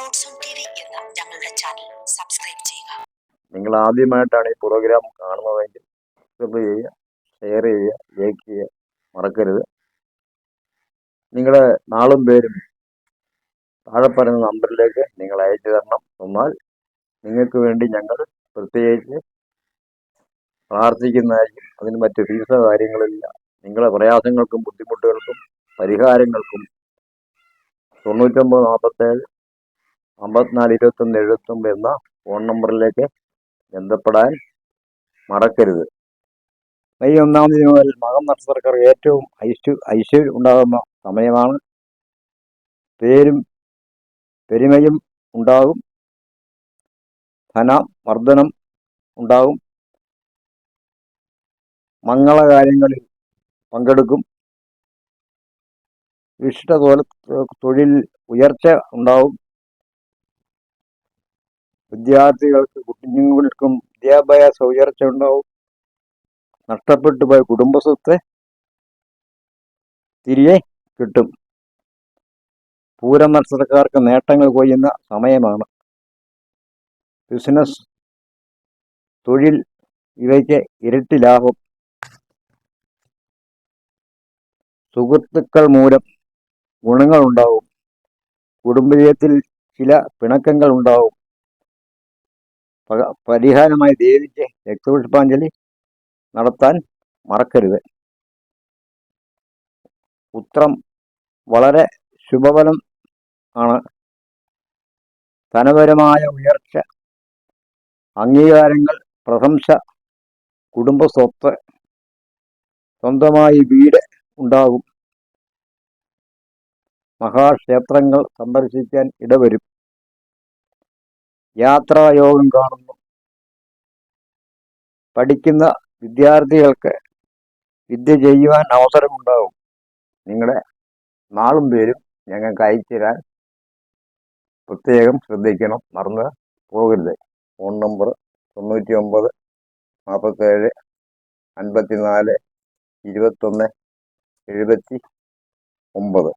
ഞങ്ങളുടെ channel subscribe ചെയ്യുക. നിങ്ങൾ ആദ്യമായിട്ടാണ് ഈ പ്രോഗ്രാം കാണുന്നതെങ്കിൽ സബ്സ്ക്രൈബ് ചെയ്യുക ഷെയർ ചെയ്യുക ലൈക്ക് ചെയ്യുക. മറക്കരുത്. നിങ്ങളുടെ നാളും പേരും താഴെ പറയുന്ന നമ്പറിലേക്ക് നിങ്ങൾ അയച്ചു തരണം. എന്നാൽ നിങ്ങൾക്ക് വേണ്ടി ഞങ്ങൾ പ്രത്യേകിച്ച് പ്രാർത്ഥിക്കുന്നതായിരിക്കും. അതിന് മറ്റു ഫീസോ കാര്യങ്ങളില്ല നിങ്ങളുടെ പ്രയാസങ്ങൾക്കും ബുദ്ധിമുട്ടുകൾക്കും പരിഹാരങ്ങൾക്കും തൊണ്ണൂറ്റൊമ്പത് നാൽപ്പത്തേഴ് അമ്പത്തിനാല് ഇരുപത്തൊന്ന് എഴുപത്തൊമ്പത് എന്ന ഫോൺ നമ്പറിലേക്ക് ബന്ധപ്പെടാൻ മറക്കരുത് മെയ് ഒന്നാം തീയതി മുതൽ മകം നക്ഷത്രക്കാർ ഏറ്റവും ഐശ്വര്യ ഐശ്വര്യം ഉണ്ടാകുന്ന സമയമാണ് പേരും പെരുമയും ഉണ്ടാകും ധന വർധനം ഉണ്ടാകും മംഗളകാര്യങ്ങളിൽ പങ്കെടുക്കും ഇഷ്ട തൊഴിൽ ഉയർച്ച ഉണ്ടാവും വിദ്യാർത്ഥികൾക്ക് കുഞ്ഞുങ്ങൾക്കും വിദ്യാഭ്യാസ ഉയർച്ച ഉണ്ടാവും. നഷ്ടപ്പെട്ടു പോയ കുടുംബസ്വത്ത് തിരികെ കിട്ടും. പൂരം മത്സരക്കാർക്ക് നേട്ടങ്ങൾ കൊയ്യുന്ന സമയമാണ്. ബിസിനസ് തൊഴിൽ ഇവയ്ക്ക് ഇരട്ടി ലാഭം. സുഹൃത്തുക്കൾ മൂലം ഗുണങ്ങളുണ്ടാവും. കുടുംബജീവിതത്തിൽ ചില പിണക്കങ്ങൾ ഉണ്ടാവും. പരിഹാരമായി ദേവിക്ക് രക്തപുഷ്പാഞ്ജലി നടത്താൻ മറക്കരുത്. ഉത്രം വളരെ ശുഭഫലം ആണ്. ധനപരമായ ഉയർച്ച അംഗീകാരങ്ങൾ പ്രശംസ കുടുംബ സ്വത്ത് സ്വന്തമായി വീട് ഉണ്ടാകും മഹാക്ഷേത്രങ്ങൾ സന്ദർശിക്കാൻ ഇടവരും. യാത്രായോഗം കാണുന്നു. പഠിക്കുന്ന വിദ്യാർത്ഥികൾക്ക് വിദ്യ ചെയ്യുവാൻ അവസരമുണ്ടാകും. നിങ്ങളുടെ നാളും പേരും ഞങ്ങൾക്ക് അയച്ചു തരാൻ പ്രത്യേകം ശ്രദ്ധിക്കണം. മറന്ന് പോകരുത്. ഫോൺ നമ്പർ തൊണ്ണൂറ്റി ഒമ്പത് നാൽപ്പത്തേഴ് അൻപത്തി നാല് ഇരുപത്തൊന്ന് എഴുപത്തി ഒമ്പത്.